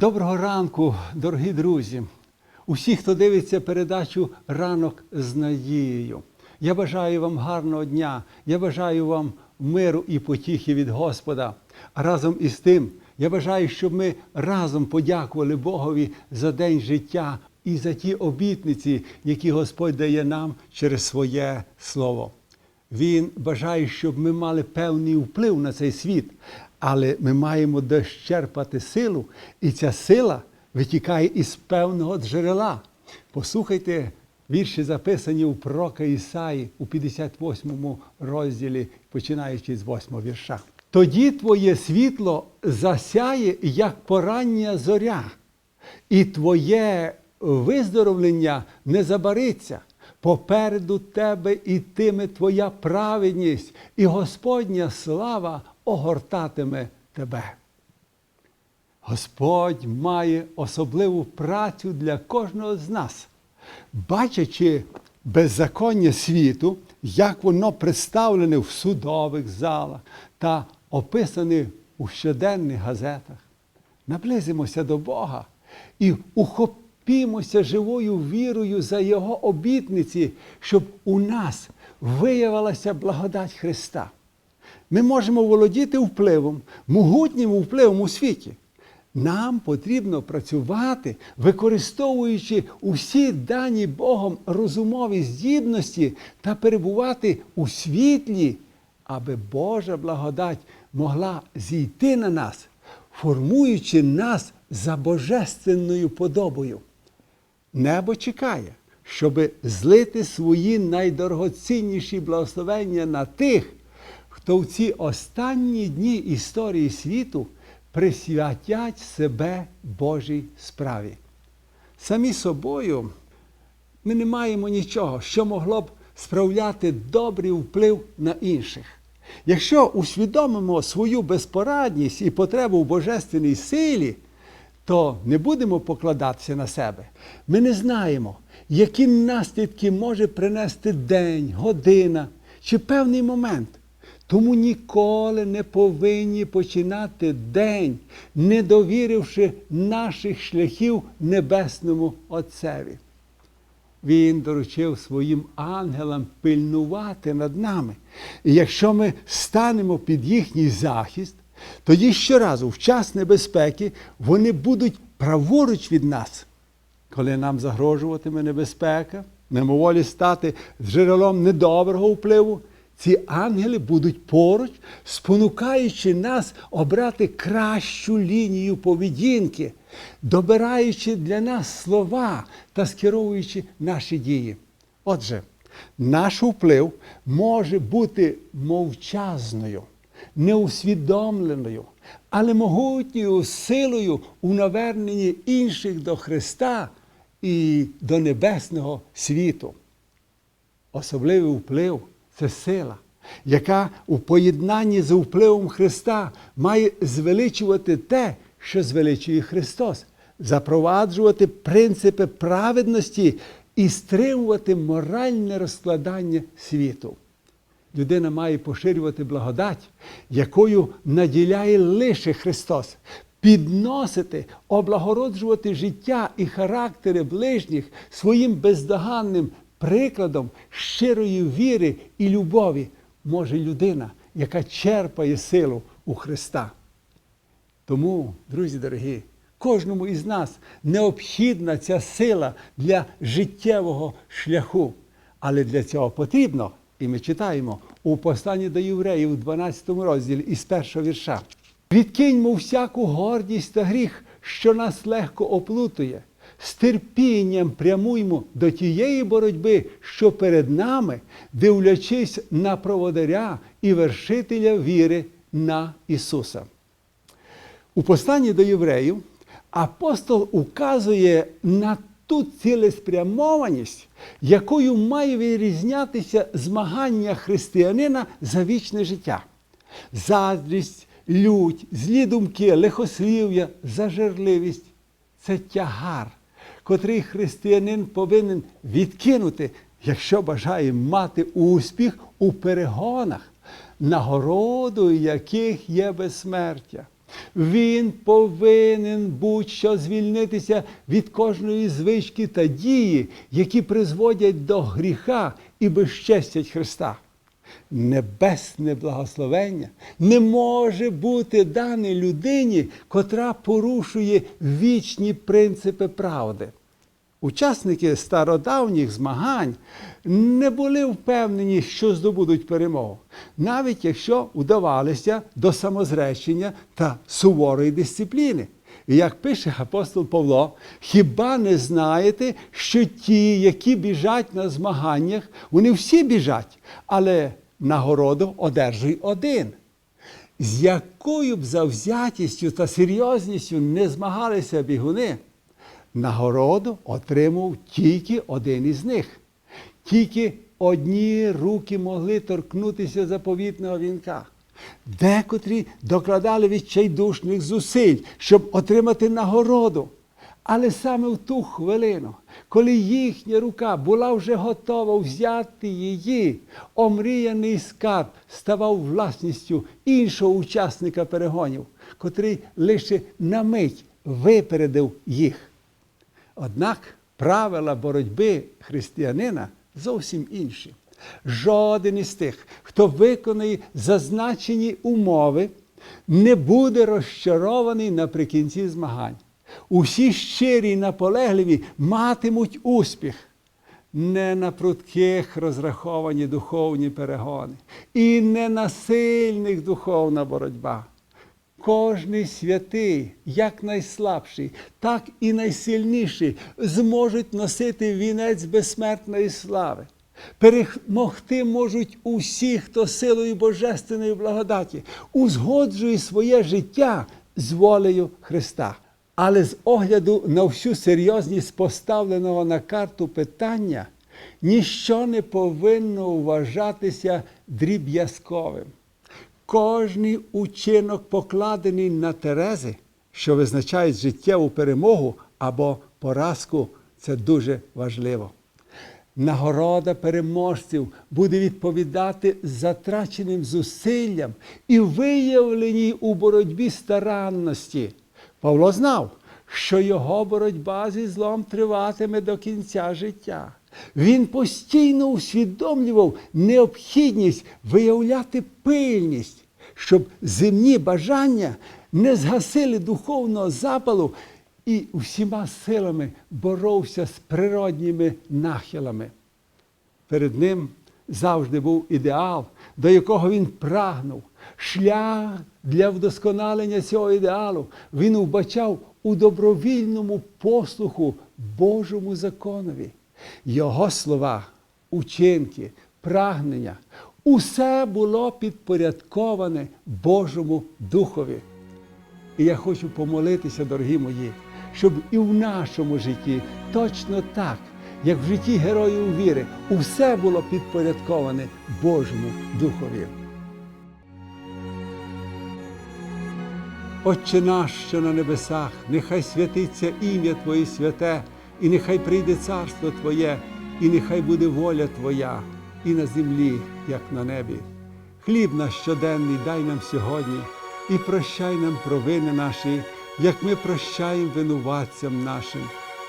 Доброго ранку, дорогі друзі, усі, хто дивиться передачу Ранок з надією. Я бажаю вам гарного дня, я бажаю вам миру і потіхи від Господа. А разом із тим, я бажаю, щоб ми разом подякували Богові за день життя і за ті обітниці, які Господь дає нам через своє слово. Він бажає, щоб ми мали певний вплив на цей світ, але ми маємо дощерпати силу, і ця сила витікає із певного джерела. Послухайте вірші, записані у пророка Ісаї у 58 розділі, починаючи з 8 вірша. Тоді твоє світло засяє, як порання зоря, і твоє виздоровлення не забариться. Попереду тебе ітиме твоя праведність, і Господня слава огортатиме тебе. Господь має особливу працю для кожного з нас, бачачи беззаконня світу, як воно представлене в судових залах та описане у щоденних газетах. Наблизимося до Бога і ухопімося живою вірою за Його обітниці, щоб у нас виявилася благодать Христа. Ми можемо володіти впливом, могутнім впливом у світі. Нам потрібно працювати, використовуючи усі дані Богом розумові здібності та перебувати у світлі, аби Божа благодать могла зійти на нас, формуючи нас за божественною подобою. Небо чекає, щоби злити свої найдорогоцінніші благословення на тих, хто в ці останні дні історії світу присвятять себе Божій справі. Самі собою ми не маємо нічого, що могло б справляти добрий вплив на інших. Якщо усвідомимо свою безпорадність і потребу в божественній силі, то не будемо покладатися на себе. Ми не знаємо, які наслідки може принести день, година чи певний момент. Тому ніколи не повинні починати день, не довіривши наших шляхів Небесному Отцеві. Він доручив своїм ангелам пильнувати над нами. І якщо ми станемо під їхній захист, тоді щоразу, в час небезпеки, вони будуть праворуч від нас. Коли нам загрожуватиме небезпека, мимоволі стати джерелом недоброго впливу, ці ангели будуть поруч, спонукаючи нас обрати кращу лінію поведінки, добираючи для нас слова та скеровуючи наші дії. Отже, наш вплив може бути мовчазною, неусвідомленою, але могутньою силою у наверненні інших до Христа і до небесного світу. Особливий вплив це сила, яка у поєднанні з впливом Христа має звеличувати те, що звеличує Христос, запроваджувати принципи праведності і стримувати моральне розкладання світу. Людина має поширювати благодать, якою наділяє лише Христос, підносити, облагороджувати життя і характери ближніх своїм бездоганним прикладом щирої віри і любові може людина, яка черпає силу у Христа. Тому, друзі дорогі, кожному із нас необхідна ця сила для життєвого шляху. Але для цього потрібно, і ми читаємо у посланні до євреїв у 12 розділі із першого вірша. Відкиньмо всяку гордість та гріх, що нас легко оплутує. З терпінням прямуймо до тієї боротьби, що перед нами, дивлячись на проводаря і вершителя віри на Ісуса. У посланні до євреїв апостол указує на ту цілеспрямованість, якою має вирізнятися змагання християнина за вічне життя. Заздрість, лють, злі думки, лихослів'я, зажерливість це тягар, котрий християнин повинен відкинути, якщо бажає мати успіх у перегонах, нагородою яких є безсмертя. Він повинен будь-що звільнитися від кожної звички та дії, які призводять до гріха і безчестять Христа. Небесне благословення не може бути дане людині, котра порушує вічні принципи правди. Учасники стародавніх змагань не були впевнені, що здобудуть перемогу, навіть якщо удавалися до самозречення та суворої дисципліни. І як пише апостол Павло, хіба не знаєте, що ті, які біжать на змаганнях, вони всі біжать, але нагороду одержує один. З якою б завзятістю та серйозністю не змагалися бігуни, нагороду отримав тільки один із них. Тільки одні руки могли торкнутися заповітного вінка. Декотрі докладали відчайдушних зусиль, щоб отримати нагороду. Але саме в ту хвилину, коли їхня рука була вже готова взяти її, омріяний скарб ставав власністю іншого учасника перегонів, котрий лише на мить випередив їх. Однак правила боротьби християнина зовсім інші. Жоден із тих, хто виконує зазначені умови, не буде розчарований наприкінці змагань. Усі щирі й наполегливі матимуть успіх. Не на прудких розраховані духовні перегони, і не на сильних духовна боротьба. Кожний святий, як найслабший, так і найсильніший, зможуть носити вінець безсмертної слави. Перемогти можуть усі, хто силою Божественної благодаті узгоджує своє життя з волею Христа. Але з огляду на всю серйозність поставленого на карту питання, ніщо не повинно вважатися дріб'язковим. Кожний учинок, покладений на Терези, що визначають життєву перемогу або поразку, це дуже важливо. Нагорода переможців буде відповідати затраченим зусиллям і виявленій у боротьбі старанності. Павло знав, що його боротьба зі злом триватиме до кінця життя. Він постійно усвідомлював необхідність виявляти пильність, щоб земні бажання не згасили духовного запалу і всіма силами боровся з природніми нахилами. Перед ним завжди був ідеал, до якого він прагнув. Шлях для вдосконалення цього ідеалу він вбачав у добровільному послуху Божому законові. Його слова, учинки, прагнення усе було підпорядковане Божому Духові. І я хочу помолитися, дорогі мої, щоб і в нашому житті точно так, як в житті героїв віри, усе було підпорядковане Божому Духові. Отче наш, що на небесах, нехай святиться ім'я Твоє святе, і нехай прийде царство Твоє, і нехай буде воля Твоя і на землі, як на небі. Хліб наш щоденний дай нам сьогодні і прощай нам провини наші, як ми прощаємо винуватцям нашим,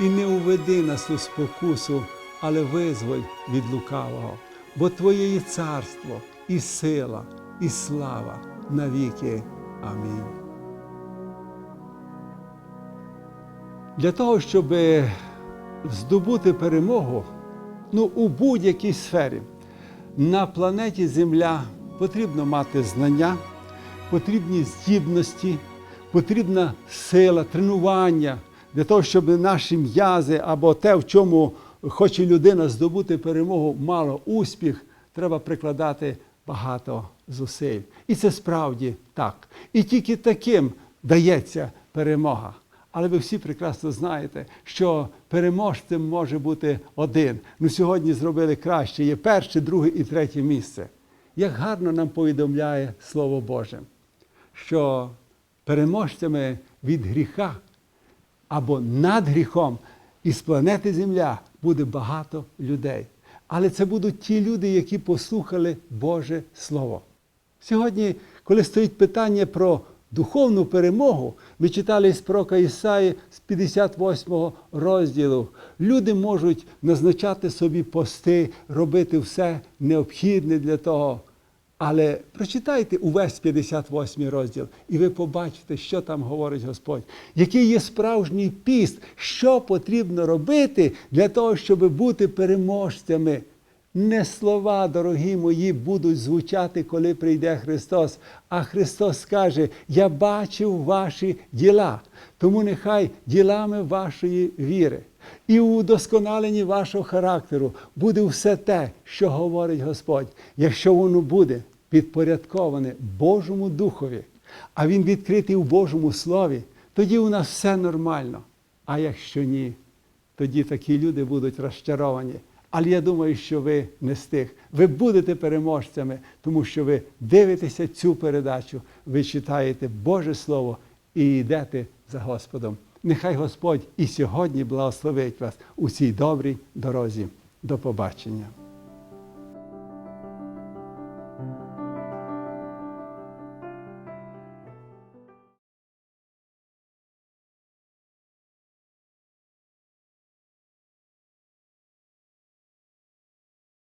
і не уведи нас у спокусу, але визволь від лукавого, бо Твоє є царство, і сила, і слава навіки. Амінь. Для того, щоб здобути перемогу ну, у будь-якій сфері, на планеті Земля потрібно мати знання, потрібні здібності, потрібна сила, тренування для того, щоб наші м'язи або те, в чому хоче людина здобути перемогу, мало успіх, треба прикладати багато зусиль. І це справді так. І тільки таким дається перемога. Але ви всі прекрасно знаєте, що переможцем може бути один. Ну сьогодні зробили краще. Є перше, друге і третє місце. Як гарно нам повідомляє Слово Боже, що переможцями від гріха або над гріхом із планети Земля буде багато людей. Але це будуть ті люди, які послухали Боже Слово. Сьогодні, коли стоїть питання про духовну перемогу, ми читали з пророка Ісаї з 58 розділу. Люди можуть назначати собі пости, робити все необхідне для того. Але прочитайте увесь 58 розділ, і ви побачите, що там говорить Господь, який є справжній піст, що потрібно робити для того, щоб бути переможцями. Не слова, дорогі мої, будуть звучати, коли прийде Христос. А Христос скаже: Я бачив ваші діла, тому нехай ділами вашої віри і у удосконаленні вашого характеру буде все те, що говорить Господь, якщо воно буде підпорядковане Божому Духові, а Він відкритий у Божому Слові, тоді у нас все нормально. А якщо ні, тоді такі люди будуть розчаровані. Але я думаю, що ви не з тих. Ви будете переможцями, тому що ви дивитеся цю передачу, ви читаєте Боже Слово і йдете за Господом. Нехай Господь і сьогодні благословить вас у цій добрій дорозі. До побачення.